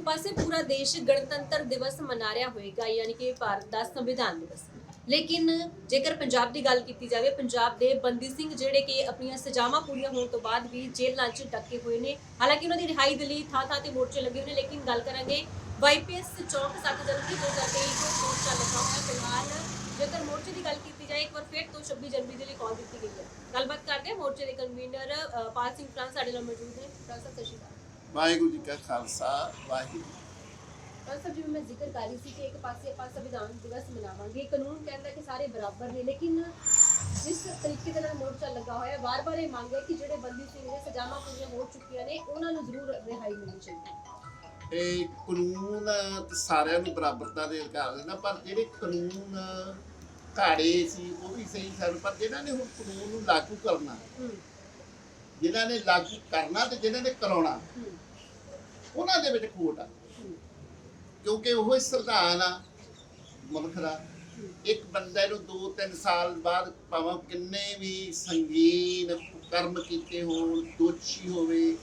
ਇੱਕ ਪਾਸੇ ਪੂਰਾ ਦੇਸ਼ ਗਣਤੰਤਰ ਦਿਵਸ ਮਨਾ ਰਿਹਾ ਹੋਏਗਾ ਯਾਨੀ ਕਿ ਭਾਰਤ ਦਾ ਸੰਵਿਧਾਨ ਦਿਵਸ। ਲੇਕਿਨ ਜੇਕਰ ਪੰਜਾਬ ਦੀ ਗੱਲ ਕੀਤੀ ਜਾਵੇ, ਪੰਜਾਬ ਦੇ ਬੰਦੀ ਸਿੰਘ ਜਿਹੜੇ ਕਿ ਆਪਣੀਆਂ ਸਜ਼ਾਵਾਂ ਪੂਰੀਆਂ ਹੋਣ ਤੋਂ ਬਾਅਦ ਵੀ ਜੇਲ੍ਹਾਂ 'ਚ ਡੱਕੇ ਹੋਏ ਨੇ, ਹਾਲਾਂਕਿ ਉਹਨਾਂ ਦੀ ਰਿਹਾਈ ਦੇ ਲਈ ਥਾਂ ਥਾਂ ਤੇ ਮੋਰਚੇ ਲੱਗੇ ਹੋਏ ਨੇ, ਲੇਕਿਨ ਗੱਲ ਕਰਾਂਗੇ ਵਾਈਪੀਐਸ ਚੌਕ 7 ਜਨਵਰੀ 2023 ਨੂੰ ਮੋਰਚਾ ਲੱਗਾ ਹੋਇਆ ਫਿਲਹਾਲ ਜੇਕਰ ਮੋਰਚੇ ਦੀ ਗੱਲ ਕੀਤੀ ਜਾਏ, ਇੱਕ ਵਾਰ ਫਿਰ ਤੋਂ 26 ਜਨਵਰੀ ਦੇ ਲਈ ਕਾਲ ਦਿੱਤੀ ਗਈ ਹੈ। ਗੱਲਬਾਤ ਕਰਦੇ ਹਾਂ ਮੋਰਚੇ ਦੇ ਕਨਵੀਨਰ ਪਾਲ ਸਿੰਘ ਫਰਾਂਸ ਸਾਡੇ ਨਾਲ ਮੌਜੂਦ ਨੇ। ਫਰਾਂਸ ਸਤਿ ਸ਼੍ਰੀ ਅਕਾਲ। ਵਾਹਿਗੁਰੂ ਜੀ ਕਾ ਖਾਲਸਾ ਵਾਹਿਗੁਰੂ ਸਾਹਿਬ ਜਿਵੇਂ ਮੈਂ ਜ਼ਿਕਰ ਕਰ ਰਹੀ ਸੀ ਕਿ ਇੱਕ ਪਾਸੇ ਆਪਾਂ ਸੰਵਿਧਾਨ ਦਿਵਸ ਮਨਾਵਾਂਗੇ। ਕਾਨੂੰਨ ਕਹਿੰਦਾ ਕਿ ਸਾਰੇ ਬਰਾਬਰ ਨੇ ਲੇਕਿਨ ਜਿਸ ਤਰੀਕੇ ਦੇ ਨਾਲ ਮੋਰਚਾ ਲੱਗਾ ਹੋਇਆ ਹੈ ਵਾਰ-ਵਾਰ ਇਹ ਮੰਗ ਹੈ ਕਿ ਜਿਹੜੇ ਬੰਦੀ ਸਿੰਘ ਨੇ ਸਜ਼ਾਵਾਂ ਪੂਰੀਆਂ ਹੋ ਚੁੱਕੀਆਂ ਨੇ ਉਹਨਾਂ ਨੂੰ ਜ਼ਰੂਰ ਰਿਹਾਈ ਮਿਲਣੀ ਚਾਹੀਦੀ ਹੈ। ਇਹ ਕਾਨੂੰਨ ਸਾਰਿਆਂ ਨੂੰ ਬਰਾਬਰਤਾ ਦੇ ਅਧਿਕਾਰ ਦਿੰਦਾ ਪਰ ਜਿਹੜੇ ਕਾਨੂੰਨ ਘਾੜੇ ਸੀ ਉਹ ਵੀ ਸਹੀ ਸਨ ਪਰ ਜਿਨ੍ਹਾਂ ਨੇ ਹੁਣ ਕਾਨੂੰਨ ਨੂੰ ਲਾਗੂ ਕਰਨਾ ਹੂੰ। ਜਿਨ੍ਹਾਂ ਨੇ ਲਾਗੂ ਕਰਨਾ ਤੇ ਜਿਨ੍ਹਾਂ ਨੇ ਕਰਾਉਣਾ। ਉਹਨਾਂ ਦੇ ਵਿੱਚ ਖੋਟ ਆ। ਕਿਉਂਕਿ ਉਹ ਸੰਵਿਧਾਨ ਆ ਮੁਲਕ ਦਾ। ਇੱਕ ਬੰਦੇ ਨੂੰ 2-3 ਸਾਲ ਬਾਅਦ ਭਾਵੇਂ ਕਿੰਨੇ ਵੀ ਸੰਗੀਨ ਕਰਮ ਕੀਤੇ ਹੋਣ, ਦੋਸ਼ੀ ਹੋਵੇ,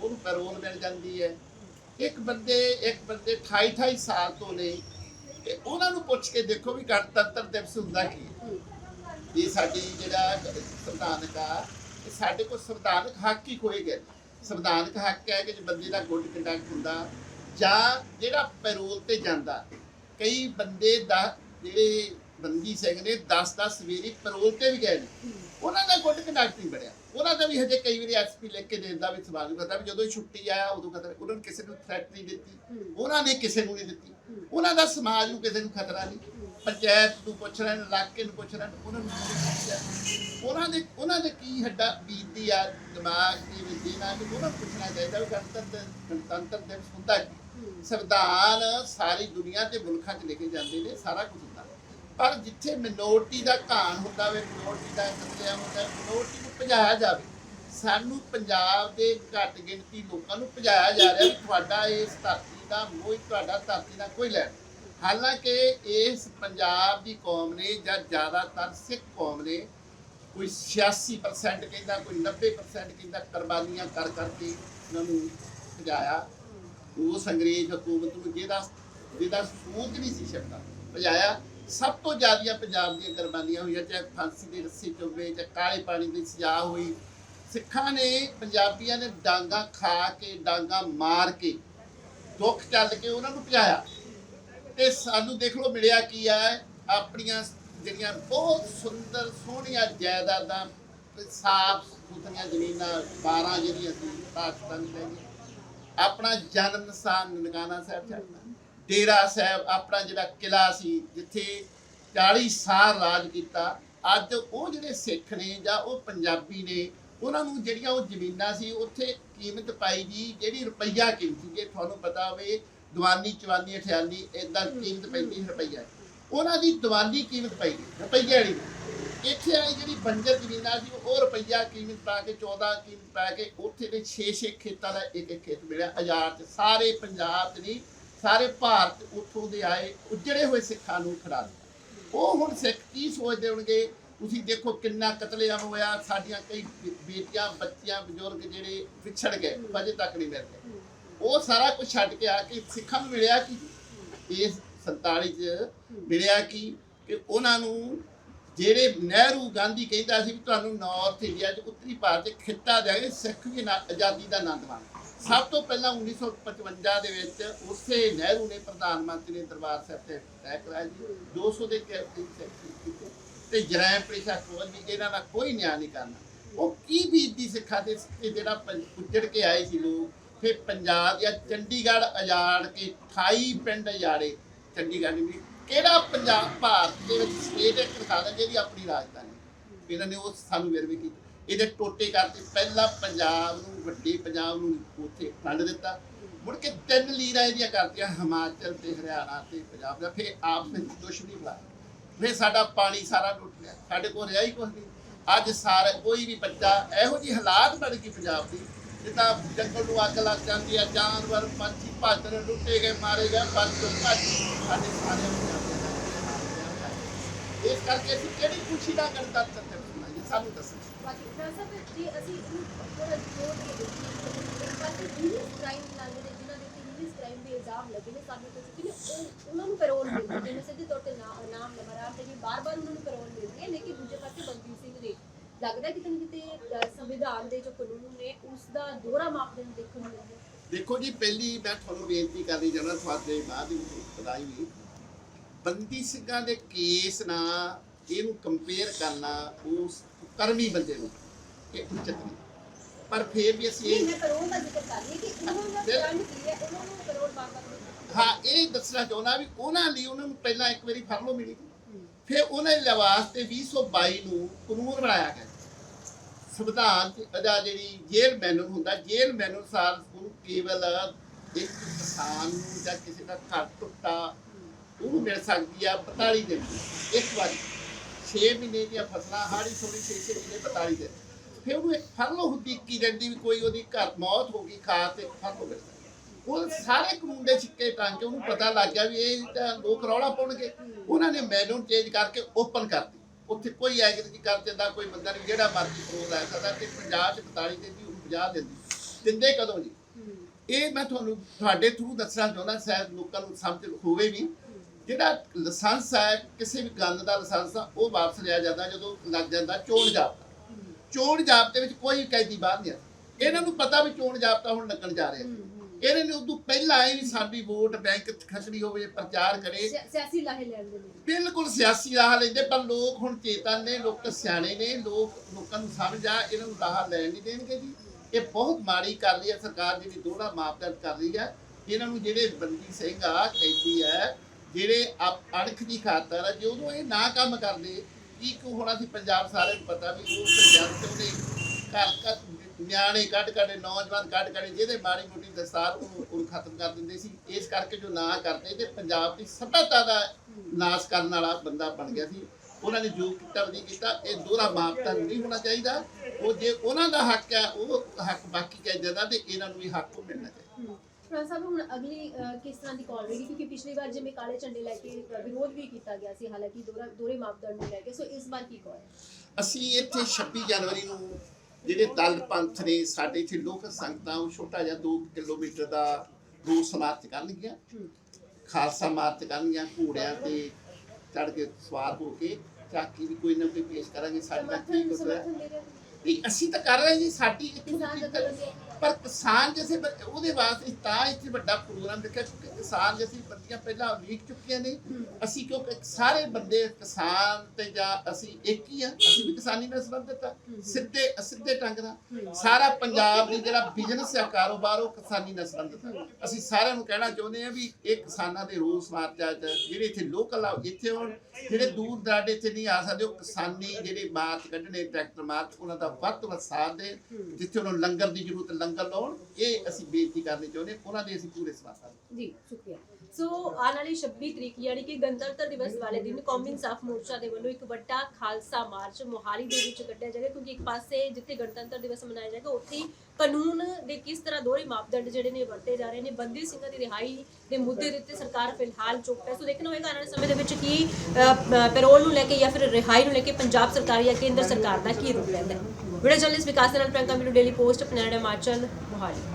ਉਹਨੂੰ ਪੈਰੋਲ ਮਿਲ ਜਾਂਦੀ ਹੈ। ਇੱਕ ਬੰਦੇ ਇੱਕ ਬੰਦੇ 28 28 ਸਾਲ ਤੋਂ ਨੇ ਤੇ ਉਹਨਾਂ ਨੂੰ ਪੁੱਛ ਕੇ ਦੇਖੋ ਵੀ ਗਣਤੰਤਰ ਦਿਵਸ ਹੁੰਦਾ ਕੀ ਹੈ। ਇਹ ਸਾਡੀ ਜਿਹੜਾ ਸੰਵਿਧਾਨਕ ਆ ਇਹ ਸਾਡੇ ਕੋਲ ਸੰਵਿਧਾਨਕ ਹੱਕ ਹੀ ਖੋਏ ਗਏ। ਸੰਵਿਧਾਨਕ ਹੱਕ ਹੈ ਕਿ ਜੇ ਬੰਦੇ ਦਾ ਗੁੱਡ ਕੰਡਕਟ ਹੁੰਦਾ ਜਾਂ ਜਿਹੜਾ ਪੈਰੋਲ ਤੇ ਜਾਂਦਾ ਕਈ ਬੰਦੇ ਦਾ ਜਿਹੜੇ ਬੰਦੀ ਸਿੰਘ ਨੇ 10 10 ਸਵੇਰੇ ਪੈਰੋਲ ਤੇ ਵੀ ਗਏ ਨੇ। ਉਹਨਾਂ ਦਾ ਗੁੱਡ ਕੰਡਕਟ ਨਹੀਂ ਬਣਿਆ। ਉਹਨਾਂ ਦਾ ਵੀ ਹਜੇ ਕਈ ਵਾਰੀ ਐਸਪੀ ਲਿਖ ਕੇ ਦਿੰਦਾ ਵੀ ਸਵਾਲ ਨੂੰ ਪਤਾ ਵੀ ਜਦੋਂ ਛੁੱਟੀ ਆਇਆ ਉਦੋਂ ਖਤਰਾ ਉਹਨਾਂ ਨੂੰ ਕਿਸੇ ਨੂੰ ਥ੍ਰੈਟ ਨਹੀਂ ਦਿੱਤੀ। ਉਹਨਾਂ ਨੇ ਕਿਸੇ ਨੂੰ ਨਹੀਂ ਦਿੱਤੀ। ਉਹਨਾਂ ਦਾ ਸਮਾਜ ਨੂੰ ਕਿਸੇ ਨੂੰ ਖਤਰਾ ਨਹੀਂ। ਪੰਚਾਇਤ ਨੂੰ ਪੁੱਛ ਲੈਣ ਇਲਾਕੇ ਨੂੰ ਪੁੱਛ ਲੈਣ ਉਹਨਾਂ ਨੂੰ ਪੁੱਛਿਆ। ਉਹਨਾਂ ਦੇ ਉਹਨਾਂ ਦੇ ਕੀ ਹੱਡਾ ਬੀਤਦੀ ਆ, ਦਿਮਾਗ ਦੀ ਵਿੱਚ ਨਾਲ ਉਹਨਾਂ ਨੂੰ ਪੁੱਛਣਾ ਚਾਹੀਦਾ ਵੀ ਗਣਤੰਤਰ ਗਣਤੰਤਰ ਦਿਵਸ ਹੁੰਦਾ ਕੀ? ਸੰਵਿਧਾਨ ਸਾਰੀ ਦੁਨੀਆ ਦੇ ਮੁਲਕਾਂ 'ਚ ਲਿਖੇ ਜਾਂਦੇ ਨੇ, ਸਾਰਾ ਕੁਝ ਹੁੰਦਾ। ਪਰ ਜਿੱਥੇ ਮਿਨੋਰਟੀ ਦਾ ਘਾਣ ਹੁੰਦਾ ਵੇ ਮਿਨੋਰਟੀ ਦਾ ਕਤਲੇਆਮ ਹੁੰਦਾ ਮਿਨੋਰਟੀ ਨੂੰ ਭਜਾਇਆ ਜਾਵੇ, ਸਾਨੂੰ ਪੰਜਾਬ ਦੇ ਘੱਟ ਗਿਣਤੀ ਲੋਕਾਂ ਨੂੰ ਭਜਾਇਆ ਜਾ ਰਿਹਾ ਵੀ ਤੁਹਾਡਾ ਇਸ ਧਰਤੀ ਦਾ, ਮੋਹ ਤੁਹਾਡਾ ਧਰਤੀ ਦਾ ਕੋਈ ਲੈਣ। ਹਾਲਾਂਕਿ ਇਸ ਪੰਜਾਬ ਦੀ ਕੌਮ ਨੇ ਜਾਂ ਜ਼ਿਆਦਾਤਰ ਸਿੱਖ ਕੌਮ ਨੇ ਕੋਈ 86% ਕਹਿੰਦਾ, ਕੋਈ 90% ਕਹਿੰਦਾ ਕੁਰਬਾਨੀਆਂ ਕਰ ਕਰਕੇ ਉਹਨਾਂ ਨੂੰ ਭਜਾਇਆ। ਉਸ ਅੰਗਰੇਜ਼ ਹਕੂਮਤ ਨੂੰ ਜਿਹਦਾ ਜਿਹਦਾ ਸੂਝ ਨਹੀਂ ਸੀ ਸਕਦਾ ਭਜਾਇਆ। ਸਭ ਤੋਂ ਜ਼ਿਆਦਾ ਪੰਜਾਬ ਦੀਆਂ ਕੁਰਬਾਨੀਆਂ ਹੋਈਆਂ, ਚਾਹੇ ਫਾਂਸੀ ਦੀ ਰੱਸੀ ਚੁੱਭੇ ਜਾਂ ਕਾਲੇ ਪਾਣੀ ਦੀ ਸਜ਼ਾ ਹੋਈ। ਸਿੱਖਾਂ ਨੇ ਪੰਜਾਬੀਆਂ ਨੇ ਡਾਂਗਾ ਖਾ ਕੇ, ਡਾਂਗਾ ਮਾਰ ਕੇ, ਦੁੱਖ ਚੱਲ ਕੇ ਉਹਨਾਂ ਨੂੰ ਭਜਾਇਆ। ਤੇ ਸਾਨੂੰ ਦੇਖ ਲਓ ਮਿਲਿਆ ਕੀ ਆ, ਆਪਣੀਆਂ ਜਿਹੜੀਆਂ ਬਹੁਤ ਸੁੰਦਰ ਸੋਹਣੀਆਂ ਜਾਇਦਾਦਾਂ ਸਾਫ਼ ਸੁਥਰੀਆਂ ਜ਼ਮੀਨਾਂ 12 ਜਿਹੜੀਆਂ ਸੀ ਪਾਕਿਸਤਾਨ ਲੈ ਗਏ ਆਪਣਾ ਜਨਮ ਸਥਾਨ ਨਨਕਾਣਾ ਸਾਹਿਬ ਛੱਡਣਾ ਡੇਰਾ ਸਾਹਿਬ, ਆਪਣਾ ਜਿਹੜਾ ਕਿਲਾ ਸੀ, ਜਿੱਥੇ 40 ਸਾਲ ਰਾਜ ਕੀਤਾ। ਅੱਜ ਉਹ ਜਿਹੜੇ ਸਿੱਖ ਨੇ ਜਾਂ ਉਹ ਪੰਜਾਬੀ ਨੇ, ਉਹਨਾਂ ਨੂੰ ਜਿਹੜੀਆਂ ਉਹ ਜ਼ਮੀਨਾਂ ਸੀ, ਉੱਥੇ ਕੀਮਤ ਪਾਈ ਗਈ, ਜਿਹੜੀ ਰੁਪਈਆ ਕੀਮਤ ਸੀ, ਜੇ ਤੁਹਾਨੂੰ ਪਤਾ ਹੋਵੇ ਦੀਵਾਨੀ ਚਵਾਨੀ 88 ਇਦਾਂ ਕੀਮਤ ਪੈਂਦੀ ਰੁਪਈਆ। ਉਹਨਾਂ ਦੀ ਦੀਵਾਨੀ ਕੀਮਤ ਪਈ ਗਈ ਰੁਪਈਆ ਵਾਲੀ। ਨਹੀਂ। ਇੱਥੇ ਆਈ ਜਿਹੜੀ ਬੰਜਰ ਜ਼ਮੀਨਾਂ ਸੀ, ਉਹ ਰੁਪਈਆ ਕੀਮਤ ਪਾ ਕੇ 14 ਕੀਮਤ ਪਾ ਕੇ, ਉੱਥੇ ਦੇ 6-6 ਖੇਤਾਂ ਦਾ ਇੱਕ ਇੱਕ ਖੇਤ ਮਿਲਿਆ, ਹਜ਼ਾਰ ਚ। ਸਾਰੇ ਪੰਜਾਬ 'ਚ ਨਹੀਂ, ਸਾਰੇ ਭਾਰਤ ਉੱਥੋਂ ਦੇ ਆਏ, ਉਜੜੇ ਹੋਏ ਸਿੱਖਾਂ ਨੂੰ ਖੜਾ ਦਿੱਤਾ। ਉਹ ਹੁਣ ਸਿੱਖ ਕੀ ਸੋਚਦੇ ਹੋਣਗੇ? ਤੁਸੀਂ ਦੇਖੋ ਕਿੰਨਾ ਕਤਲੇਆਮ ਹੋਇਆ, ਸਾਡੀਆਂ ਕਈ ਬੇਟੀਆਂ, ਬੱਚੀਆਂ, ਬਜ਼ੁਰਗ ਜਿਹੜੇ ਵਿਛੜ ਗਏ, ਅਜੇ ਤੱਕ ਨਹੀਂ ਮਿਲ ਗਏ। ਉਹ ਸਾਰਾ ਕੁਝ ਛੱਡ ਕੇ ਆ ਕੇ ਸਿੱਖਾਂ ਨੂੰ ਮਿਲਿਆ ਕਿ ਇਸ 47 ਚ ਮਿਲਿਆ ਕਿ ਕਿ ਉਹਨਾਂ ਨੂੰ ਜਿਹੜੇ ਨਹਿਰੂ ਗਾਂਧੀ ਕਹਿੰਦਾ ਸੀ ਤੁਹਾਨੂੰ ਨਾਰਥ ਇੰਡੀਆ 'ਚ ਉੱਤਰੀ ਭਾਰਤ 'ਚ ਖਿੱਤਾ ਦੇਾਂਗੇ ਸਿੱਖ ਵੀ ਆਜ਼ਾਦੀ ਦਾ ਆਨੰਦ ਮਾਣ। ਸਭ ਤੋਂ ਪਹਿਲਾਂ 1955 ਦੇ ਵਿੱਚ ਉਸੇ ਨਹਿਰੂ ਨੇ ਪ੍ਰਧਾਨ ਮੰਤਰੀ ਨੇ ਦਰਬਾਰ ਸਾਹਿਬ ਤੇ ਤੈਅ ਕਰਾਇਆ ਜੀ 200 ਦੇ ਕੈਪਟਨ ਸੈਕਟਰੀ ਤੇ ਜਰੈਮ ਪ੍ਰੀਸ਼ਾ ਕੋਲ ਵੀ ਇਹਨਾਂ ਦਾ ਕੋਈ ਨਿਆਂ ਨਹੀਂ ਕਰਨਾ। ਉਹ ਕੀ ਬੀਤਦੀ ਸਿੱਖਾਂ ਤੇ ਜਿਹੜਾ ਪੰ- ਉੱਜੜ ਕੇ ਆਏ ਸੀ ਲੋਕ ਫਿਰ ਪੰਜਾਬ ਜਾਂ ਚੰਡੀਗੜ੍ਹ ਉਜਾੜ ਕੇ 28 ਪਿੰਡ ਉਜਾੜੇ ਚੰਡੀਗੜ੍ਹ ਵੀ। ਕਿਹੜਾ ਪੰਜਾਬ, ਭਾਰਤ ਦੇ ਵਿੱਚ ਸਟੇਟ ਇੱਕ ਦਿਖਾ ਦੇ ਜਿਹਦੀ ਆਪਣੀ ਰਾਜਧਾਨੀ। ਇਹਨਾਂ ਨੇ ਉਹ ਸਾਨੂੰ ਵੇਰਵੇ ਕੀਤੇ ਇਹਦੇ ਟੋਟੇ ਕਰਤੇ। ਪਹਿਲਾਂ ਪੰਜਾਬ ਨੂੰ, ਵੱਡੇ ਪੰਜਾਬ ਨੂੰ ਉੱਥੇ ਵੰਡ ਦਿੱਤਾ। ਮੁੜ ਕੇ ਤਿੰਨ ਲੀਰਾਂ ਇਹਦੀਆਂ ਕਰਤੀਆਂ, ਹਿਮਾਚਲ ਤੇ ਹਰਿਆਣਾ ਤੇ ਪੰਜਾਬ ਦਾ। ਫਿਰ ਆਪ ਵਿੱਚ ਦੁਸ਼ਮਣੀ ਬਣਾ ਫਿਰ ਸਾਡਾ ਪਾਣੀ ਸਾਰਾ ਟੁੱਟ ਲਿਆ। ਸਾਡੇ ਕੋਲ ਰਿਹਾ ਹੀ ਕੁਝ ਨਹੀਂ। ਅੱਜ ਸਾਰਾ ਕੋਈ ਵੀ ਬੱਚਾ ਇਹੋ ਜਿਹੀ ਹਾਲਾਤ ਬਣ ਗਈ ਪੰਜਾਬ ਦੀ ਜਿੱਦਾਂ ਜੰਗਲ ਨੂੰ ਅੱਗ ਲੱਗ ਜਾਂਦੀ ਹੈ ਜਾਨਵਰ, ਪੰਛੀ ਭੱਜ ਲੁੱਟੇ ਗਏ, ਮਾਰੇ ਗਏ ਪੰਜ ਭੱਜ ਸਾਡੇ ਸਾਰੇ ਇਸ ਕਰਕੇ ਅਸੀਂ ਕਿਹੜੀ ਖੁਸ਼ੀ ਦਾ ਗਣਤੰਤਰ ਤੇ ਸੁਣਾਈਏ ਸਾਨੂੰ ਦੱਸੋ। ਬਾਕੀ ਸਾਹਿਬ ਜੀ, ਅਸੀਂ ਇਹਨੂੰ ਥੋੜਾ ਜੋੜ ਕੇ ਦੇਖੀਏ ਇੱਕ ਪਾਸੇ ਕ੍ਰਾਈਮ ਨਾਲ ਜਿਹੜੇ ਦੇ ਹਿਊਮਨ ਕ੍ਰਾਈਮ ਵੀ ਇਲਜ਼ਾਮ ਲੱਗੇ ਨੇ ਸਾਹਮਣੇ ਤੋਂ ਚੁੱਕੇ ਉਹਨਾਂ ਨੂੰ ਪੈਰੋਲ ਮਿਲਦੀ ਹੈ ਸਿੱਧੇ ਤੌਰ ਤੇ ਨਾਮ ਲਮਰਾ ਤੇ ਬਾਰ-ਬਾਰ ਉਹਨਾਂ ਨੂੰ ਪੈਰੋਲ ਮਿਲਦੀ ਹੈ ਲੇਕਿਨ ਦੂਜੇ ਪਾਸੇ ਬਲਬੀਰ ਸਿੰਘ ਨੇ ਲੱਗਦਾ ਕਿ ਕਿਤੇ ਕਿਤੇ ਅ, ਸੰਵਿਧਾਨ ਦੇ ਜੋ ਕਾਨੂੰਨ ਨੇ ਉਸ ਦਾ ਦੋਹਰਾ ਮਾਪਦੰਡ ਦੇਖਣ ਨੂੰ ਮਿਲਦਾ? ਹੈ ਦੇਖੋ ਜੀ ਪਹਿਲੀ ਮੈਂ ਤੁਹਾਨੂੰ ਬੇਨਤੀ ਕਰਨੀ ਚਾਹੁੰਦਾ ਤੁਹਾਡੇ ਬਾਅਦ ਵੀ ਬਤਾਈ ਵੀ ਬੰਦੀ ਸਿੰਘਾਂ ਦੇ ਕੇਸ ਨਾਲ ਇਹਨੂੰ ਕੰਪੇਅਰ ਕਰਨਾ ਉਸ ਕਰਮੀ ਬੰਦੇ ਨੂੰ ਇਹ ਉਚਿਤ ਨਹੀਂ। ਪਰ ਫਿਰ ਵੀ ਅਸੀਂ ਨਹੀਂ ਇਹ ਮੈਂ ਪੈਰੋਲ ਦਾ ਜ਼ਿਕਰ ਕਰ ਰਹੀ ਹਾਂ ਕਿ ਉਹਨਾਂ ਦਾ ਬਿਲ- ਕਾਰਨ ਕੀ ਹੈ? ਉਹਨਾਂ ਨੂੰ ਬਾਰ-ਬਾਰ ਮਿਲਦੀ ਹਾਂ ਇਹ ਦੱਸਣਾ ਚਾਹੁੰਦਾ ਵੀ ਉਹਨਾਂ ਲਈ ਉਹਨਾਂ ਨੂੰ ਪਹਿਲਾਂ ਇੱਕ ਵਾਰੀ ਫਰਲੋ ਮਿਲੀ ਫਿਰ ਉਹਨਾਂ ਦੇ ਵਾਸਤੇ 2022 ਨੂੰ ਕਾਨੂੰਨ ਬਣਾਇਆ ਗਿਆ। ਸੰਵਿਧਾਨ ਚ ਅਦਾ ਜਿਹੜੀ ਜੇਲ੍ਹ ਮੈਨੂਅਲ ਹੁੰਦਾ, ਜੇਲ੍ਹ ਮੈਨੂਅਲ ਅਨੁਸਾਰ ਉਹਨੂੰ ਕੇਵਲ ਇੱਕ ਕਿਸਾਨ ਨੂੰ ਜਾਂ ਕਿਸੇ ਦਾ ਘਰ ਟੁੱਟਾ, ਉਹਨੂੰ ਮਿਲ ਸਕਦੀ ਆ 42 ਦਿਨ ਇੱਕ ਵਾਰੀ 6 ਮਹੀਨੇ ਦੀਆਂ ਫਸਲਾਂ, ਹਾੜੀ ਥੋੜੀ 6 6 ਮਹੀਨੇ 42 ਦਿਨ। ਫਿਰ ਉਹਨੂੰ ਇੱਕ ਫਰਲੋ ਹੁੰਦੀ ਕੀ ਰਹਿੰਦੀ ਵੀ ਕੋਈ ਉਹਦੀ ਘਰ ਮੌਤ ਹੋ ਗਈ, ਖਾ ਤੇ ਫਰਲੋ ਮਿਲ ਸਕਦੀ। ਉਹ ਸਾਰੇ ਕਾਨੂੰਨ ਦੇ ਸਿੱਕੇ ਟੰਗ ਕੇ ਉਹਨੂੰ ਪਤਾ ਲੱਗ ਗਿਆ ਵੀ ਇਹ ਤਾਂ ਲੋਕ ਰੌਲਾ ਪਾਉਣਗੇ ਉਹਨਾਂ ਨੇ ਮੈਨੂਅਲ ਚੇਂਜ ਕਰਕੇ ਓਪਨ ਕਰਤੀ ਉੱਥੇ ਕੋਈ ਐਗਰੀ ਕਰ ਦਿੰਦਾ ਕੋਈ ਬੰਦਾ ਨਹੀਂ ਜਿਹੜਾ ਮਰਜ਼ੀ ਪ੍ਰੋ ਲੈ ਸਕਦਾ ਤੇ ਪੰਜਾਬ ਚ 42 ਦਿਨ ਦੀ ਉਹਨੂੰ 50 ਦਿੰਦੀ। ਦਿੰਦੇ ਕਦੋਂ ਜੀ? ਇਹ ਮੈਂ ਤੁਹਾਨੂੰ ਤੁਹਾਡੇ ਥਰੂ ਦੱਸਣਾ ਚਾਹੁੰਦਾ ਸ਼ਾਇਦ ਲੋਕਾਂ ਨੂੰ ਸਮਝ ਹੋਵੇ ਵੀ ਜਿਹੜਾ ਲਾਇਸੈਂਸ ਹੈ ਕਿਸੇ ਵੀ ਗੱਲ ਦਾ ਲਾਇਸੈਂਸ ਆ ਉਹ ਵਾਪਸ ਲਿਆ ਜਾਂਦਾ ਜਦੋਂ ਲੱਗ ਜਾਂਦਾ ਚੋਣ ਜਾਬਤਾ। ਚੋਣ ਜਾਬਤੇ ਵਿੱਚ ਕੋਈ ਕੈਦੀ ਬਾਹਰ ਨਹੀਂ ਆ ਇਹਨਾਂ ਨੂੰ ਪਤਾ ਵੀ ਚੋਣ ਜਾਬਤਾ ਹੁਣ ਲੱਗਣ ਜਾ ਰਿਹਾ। ਇਹਨਾਂ ਨੇ ਉਦੋਂ ਪਹਿਲਾਂ ਇਹ ਵੀ ਸਾਡੀ ਵੋਟ ਬੈਂਕ ਖਸੜੀ ਹੋਵੇ ਪ੍ਰਚਾਰ ਕਰੇ। ਸਿਆ- ਸਿਆਸੀ ਲਾਹੇ ਲੈਣ ਦੇ ਲਈ। ਬਿਲਕੁਲ ਸਿਆਸੀ ਰਾਹ ਲੈਂਦੇ ਪਰ ਲੋਕ ਹੁਣ ਚੇਤਨ ਨੇ ਲੋਕ ਸਿਆਣੇ ਨੇ ਲੋਕ ਲੋਕਾਂ ਨੂੰ ਸਮਝ ਆ ਇਹਨਾਂ ਨੂੰ ਰਾਹ ਲੈਣ ਨਹੀਂ ਦੇਣਗੇ ਜੀ। ਇਹ ਬਹੁਤ ਮਾੜੀ ਕਰ ਰਹੀ ਹੈ ਸਰਕਾਰ ਜਿਹੜੀ ਦੋਹਰਾ ਮਾਪਦੰਡ ਕਰ ਰਹੀ ਹੈ। ਇਹਨਾਂ ਨੂੰ ਜਿਹੜੇ ਬੰਦੀ ਸਿੰਘ ਆ ਕਹਿੰਦੀ ਹੈ ਜਿਹੜੇ ਅਣਖ ਦੀ ਖਾਤਰ ਜਦੋਂ ਇਹ ਨਾ ਕੰਮ ਕਰਦੇ ਕੀ ਕਿਉਂ ਹੋਣਾ ਸੀ ਪੰਜਾਬ ਸਾਰਿਆਂ ਨੂੰ ਪਤਾ ਵੀ ਉਹ ਪੰਜਾਬ ਤੇ ਘਰ ਘਰ ਨਿਆਣੇ ਕੱਢ ਕੱਢ ਨੌਜਵਾਨ ਕੱਢ ਕੱਢ ਜਿਹਦੇ ਮਾੜੀ ਮੋਟੀ ਦਸਤਾਰ ਉਹਨੂੰ ਖਤਮ ਕਰ ਦਿੰਦੇ ਸੀ। ਇਸ ਕਰਕੇ ਜੋ ਨਾ ਕਰਦੇ ਤੇ ਪੰਜਾਬ ਦੀ ਸਭਿਅਤਾ ਦਾ ਨਾਸ਼ ਕਰਨ ਵਾਲਾ ਬੰਦਾ ਬਣ ਗਿਆ ਸੀ। ਉਹਨਾਂ ਨੇ ਜੋ ਕੀਤਾ ਵਧੀਆ ਕੀਤਾ। ਇਹ ਦੋਹਰਾ ਮਾਪਦੰਡ ਨਹੀਂ ਹੋਣਾ ਚਾਹੀਦਾ। ਉਹ ਜੇ ਉਹਨਾਂ ਦਾ ਹੱਕ ਹੈ ਉਹ ਹੱਕ ਬਾਕੀ ਕਹਿ ਜਾਂਦਾ ਤੇ ਇਹਨਾਂ ਨੂੰ ਵੀ ਹੱਕ ਉਹ ਮਿਲਣਾ ਚਾਹੀਦਾ। ਫਰਾਂ ਸਾਹਿਬ ਹੁਣ ਅਗਲੀ ਕਿਸ ਤਰ੍ਹਾਂ ਦੀ ਕਾਲ ਰਹੇਗੀ ਕਿਉਂਕਿ ਪਿਛਲੀ ਵਾਰ ਜਿਵੇਂ ਕਾਲੇ ਝੰਡੇ ਲੈ ਕੇ ਵਿਰੋਧ ਵੀ ਕੀਤਾ ਗਿਆ ਸੀ। ਹਾਲਾਂਕਿ ਦੋਹਰਾ ਦੋਹਰੇ ਮਾਪਦੰਡ ਨੂੰ ਲੈ ਕੇ। ਸੋ ਇਸ ਵਾਰ ਕੀ ਕਾਲ ਹੈ? ਅਸੀਂ ਇੱਥੇ 26 ਜਨਵਰੀ ਨੂੰ ਜਿਹੜੇ ਦਲ ਪੰਥ ਨੇ ਸਾਡੇ ਇੱਥੇ ਲੋਕ ਸੰਗਤਾਂ ਉਹ ਛੋਟਾ ਜਿਹਾ 2 ਕਿਲੋਮੀਟਰ ਦਾ ਰੋਸ ਮਾਰਚ ਕਰਨਗੀਆਂ ਖਾਲਸਾ ਮਾਰਚ ਕਰਨਗੀਆਂ ਘੋੜਿਆਂ ਤੇ ਚੜ ਕੇ ਸਵਾਰ ਹੋ ਕੇ ਚਾਕੀ ਵੀ ਕੋਈ ਨਾ ਕੋਈ ਪੇਸ਼ ਕਰਾਂਗੇ ਸਾਡੇ ਨਾਲ ਕੀ ਦੇ ਰਹੇ ਹੋ? ਨਹੀਂ ਅਸੀਂ ਤਾਂ ਕਰ ਰਹੇ ਜੀ ਸਾਡੀ ਇੱਥੋਂ ਦੀ ਪਰ ਕਿਸਾਨ ਜਿਵੇਂ ਉਹਦੇ ਵਾਸਤੇ ਤਾਂ ਇੱਥੇ ਵੱਡਾ ਪ੍ਰੋਗਰਾਮ ਰੱਖਿਆ ਕਿਉਂਕਿ ਕਿਸਾਨ ਜਿਵੇਂ ਬੰਦੀਆਂ ਪਹਿਲਾਂ ਲੀਕ ਚੁੱਕੀਆਂ ਨੇ, ਅਸੀਂ ਕਿਉਂਕਿ ਸਾਰੇ ਬੰਦੇ ਕਿਸਾਨ ਤੇ ਜਾਂ ਅਸੀਂ ਇੱਕ ਹੀ ਆ, ਅਸੀਂ ਵੀ ਕਿਸਾਨੀ ਨਾਲ ਸੰਬੰਧਿਤ ਆ, ਸਿੱਧੇ ਸਿੱਧੇ ਢੰਗ ਨਾਲ। ਸਾਰਾ ਪੰਜਾਬ ਦੀ ਜਿਹੜਾ ਬਿਜ਼ਨਸ ਆ, ਕਾਰੋਬਾਰ, ਉਹ ਕਿਸਾਨੀ ਨਾਲ ਸੰਬੰਧਿਤ ਆ। ਅਸੀਂ ਸਾਰਿਆਂ ਨੂੰ ਕਹਿਣਾ ਚਾਹੁੰਦੇ ਆ ਵੀ ਇਹ ਕਿਸਾਨਾਂ ਦੇ ਰੋਸ ਮਾਰਚਾ ਚ ਜਿਹੜੇ ਇੱਥੇ ਲੋਕਲ ਆ ਇੱਥੇ ਹੁਣ। ਜਿਹੜੇ ਦੂਰ ਦਰਾਡੇ ਇੱਥੇ ਨਹੀਂ ਆ ਸਕਦੇ, ਉਹ ਕਿਸਾਨੀ ਜਿਹੜੇ ਮਾਰਚ ਕੱਢਣੇ, ਟਰੈਕਟਰ ਮਾਰਚ, ਉਹਨਾਂ ਦਾ ਵੱਧ ਤੋਂ ਵੱਧ ਸਾਥ ਦੇ ਜਿੱਥੇ ਉਹਨਾਂ ਲੰਗਰ ਦੀ ਜ਼ਰੂਰਤ, ਲੰਗਰ ਲਾਉਣ, ਇਹ ਅਸੀਂ ਬੇਨਤੀ ਕਰਨੀ ਚਾਹੁੰਦੇ ਉਹਨਾਂ ਦੇ ਅਸੀਂ ਪੂਰੇ ਸਵਾਗਤ ਜੀ, ਸ਼ੁਕਰੀਆ। ਸੋ ਆਉਣ ਵਾਲੀ 26 ਤਰੀਕ ਯਾਨੀ ਕਿ ਗਣਤੰਤਰ ਦਿਵਸ ਵਾਲੇ ਦਿਨ ਕੌਮੀ ਇਨਸਾਫ ਮੋਰਚਾ ਦੇ ਵੱਲੋਂ ਇੱਕ ਵੱਡਾ ਖਾਲਸਾ ਮਾਰਚ ਮੋਹਾਲੀ ਦੇ ਵਿੱਚ ਕੱਢਿਆ ਜਾਏਗਾ, ਕਿਉਂਕਿ ਇੱਕ ਪਾਸੇ ਜਿੱਥੇ ਗਣਤੰਤਰ ਦਿਵਸ ਮਨਾਇਆ ਜਾਏਗਾ, ਉੱਥੇ ਕਾਨੂੰਨ ਦੇ ਕਿਸ ਤਰ੍ਹਾਂ ਦੋਹਰੇ ਮਾਪਦੰਡ ਜਿਹੜੇ ਨੇ ਵਰਤੇ ਜਾ ਰਹੇ ਨੇ, ਬੰਦੀ ਸਿੰਘਾਂ ਦੀ ਰਿਹਾਈ ਦੇ ਮੁੱਦੇ ਦੇ ਉੱਤੇ ਸਰਕਾਰ ਫਿਲਹਾਲ ਚੁੱਪ ਹੈ। ਸੋ ਦੇਖਣਾ ਹੋਏਗਾ ਆਉਣ ਵਾਲੇ ਸਮੇਂ ਦੇ ਵਿੱਚ ਕੀ ਪੈਰੋਲ ਨੂੰ ਲੈ ਕੇ ਜਾਂ ਫਿਰ ਰਿਹਾਈ ਨੂੰ ਲੈ ਕੇ ਪੰਜਾਬ ਸਰਕਾਰ ਜਾਂ ਕੇਂਦਰ ਸਰਕਾਰ ਦਾ ਕੀ ਰੂਪ ਲੈਂਦਾ ਹੈ। ਵੀਡੀਓ ਜਰਨਲਿਸਟ ਵਿਕਾਸ ਦੇ ਨਾਲ ਪ੍ਰਿਯੰਕਾ ਮੀਰੂ ਡੇਲੀ ਪੋਸਟ ਪਨੇੜਾ ਹਿਮਾਚਲ ਮੋਹਾਲੀ